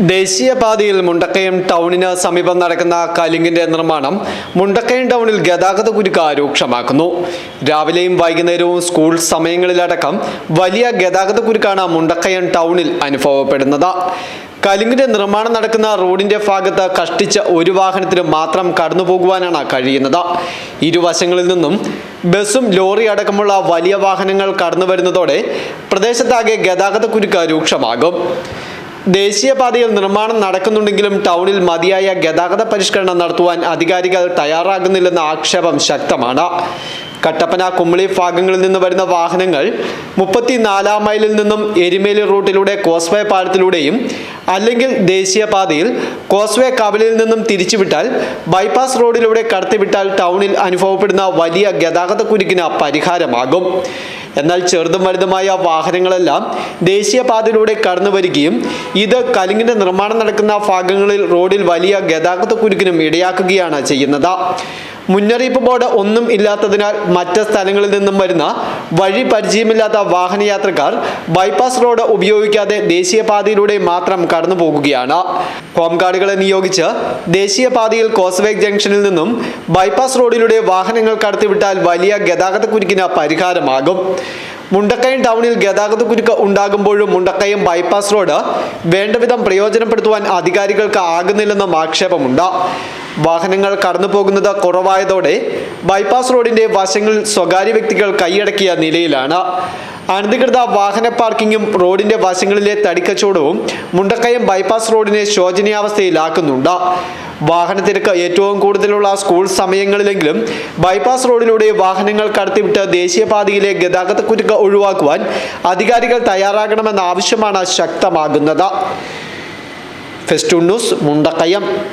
ദേശീയപാതയിൽ മുണ്ടക്കയം ടൗണിന് സമീപം നടക്കുന്ന കലിങ്ങിന്റെ നിർമ്മാണം മുണ്ടക്കയം ടൗണിൽ ഗതാഗത കുരുക്ക് രൂക്ഷമാക്കുന്നു. രാവിലെയും വൈകുന്നേരവും സ്കൂൾ സമയങ്ങളിലടക്കം വലിയ ഗതാഗത കുരുക്കാണ് മുണ്ടക്കയം ടൗണിൽ അനുഭവപ്പെടുന്നത്. കലിങ്ങിന്റെ നിർമ്മാണം നടക്കുന്ന റോഡിന്റെ ഭാഗത്ത് കഷ്ടിച്ച ഒരു വാഹനത്തിന് മാത്രം കടന്നു പോകുവാനാണ് കഴിയുന്നത്. ഇരുവശങ്ങളിൽ നിന്നും ബസ്സും ലോറി അടക്കമുള്ള വലിയ വാഹനങ്ങൾ കടന്നു വരുന്നതോടെ പ്രദേശത്താകെ ഗതാഗത കുരുക്ക് രൂക്ഷമാകും. ദേശീയപാതയിൽ നിർമ്മാണം നടക്കുന്നുണ്ടെങ്കിലും ടൗണിൽ മതിയായ ഗതാഗത പരിഷ്കരണം നടത്തുവാൻ അധികാരികൾ തയ്യാറാകുന്നില്ലെന്ന ആക്ഷേപം ശക്തമാണ്. കട്ടപ്പന കുമ്മളി ഭാഗങ്ങളിൽ നിന്ന് വരുന്ന വാഹനങ്ങൾ മുപ്പത്തിനാലാം മൈലിൽ നിന്നും എരുമേലി റൂട്ടിലൂടെ കോസ്വേ പാലത്തിലൂടെയും അല്ലെങ്കിൽ ദേശീയപാതയിൽ കോസ്വേ കവലിൽ നിന്നും തിരിച്ചുവിട്ടാൽ ബൈപ്പാസ് റോഡിലൂടെ കടത്തിവിട്ടാൽ ടൗണിൽ അനുഭവപ്പെടുന്ന വലിയ ഗതാഗത കുരുക്കിന് പരിഹാരമാകും. എന്നാൽ ചെറുതും വലുതുമായ വാഹനങ്ങളെല്ലാം ദേശീയപാതയിലൂടെ കടന്നു വരികയും ഇത് കലിങ്ങിന്റെ നിർമ്മാണം നടക്കുന്ന ഭാഗങ്ങളിൽ റോഡിൽ വലിയ ഗതാഗത കുരുക്കിനും ഇടയാക്കുകയാണ് ചെയ്യുന്നത്. മുന്നറിയിപ്പ് ബോർഡ് ഒന്നും ഇല്ലാത്തതിനാൽ മറ്റ് സ്ഥലങ്ങളിൽ നിന്നും വരുന്ന വഴി പരിചയമില്ലാത്ത വാഹനയാത്രക്കാർ ബൈപ്പാസ് റോഡ് ഉപയോഗിക്കാതെ ദേശീയപാതയിലൂടെ മാത്രം കടന്നു പോകുകയാണ്. ഹോംഗാർഡുകളെ നിയോഗിച്ച് ദേശീയപാതയിൽ കോസ്വേക് ജംഗ്ഷനിൽ നിന്നും ബൈപ്പാസ് റോഡിലൂടെ വാഹനങ്ങൾ കടത്തിവിട്ടാൽ വലിയ ഗതാഗത കുരുക്കിന് പരിഹാരമാകും. മുണ്ടക്കയം ടൗണിൽ ഗതാഗത കുരുക്ക് ഉണ്ടാകുമ്പോഴും മുണ്ടക്കയം ബൈപ്പാസ് റോഡ് വേണ്ടവിധം പ്രയോജനപ്പെടുത്തുവാൻ അധികാരികൾക്ക് ആകുന്നില്ലെന്നും ആക്ഷേപമുണ്ട്. വാഹനങ്ങൾ കടന്നു പോകുന്നത് കുറവായതോടെ ബൈപ്പാസ് റോഡിന്റെ വശങ്ങളിൽ സ്വകാര്യ വ്യക്തികൾ കൈയടക്കിയ നിലയിലാണ്. അനധികൃത വാഹന പാർക്കിങ്ങും റോഡിന്റെ വശങ്ങളിലെ തടിക്കച്ചവടവും മുണ്ടക്കയം ബൈപ്പാസ് റോഡിനെ ശോചനീയാവസ്ഥയിലാക്കുന്നുണ്ട്. വാഹനത്തിരക്ക് ഏറ്റവും കൂടുതലുള്ള സ്കൂൾ സമയങ്ങളിലെങ്കിലും ബൈപ്പാസ് റോഡിലൂടെ വാഹനങ്ങൾ കടത്തിവിട്ട് ദേശീയപാതയിലെ ഗതാഗതക്കുരുക്ക് ഒഴിവാക്കുവാൻ അധികാരികൾ തയ്യാറാകണമെന്ന ആവശ്യമാണ് ശക്തമാകുന്നത്. Festoon news Mundakayam.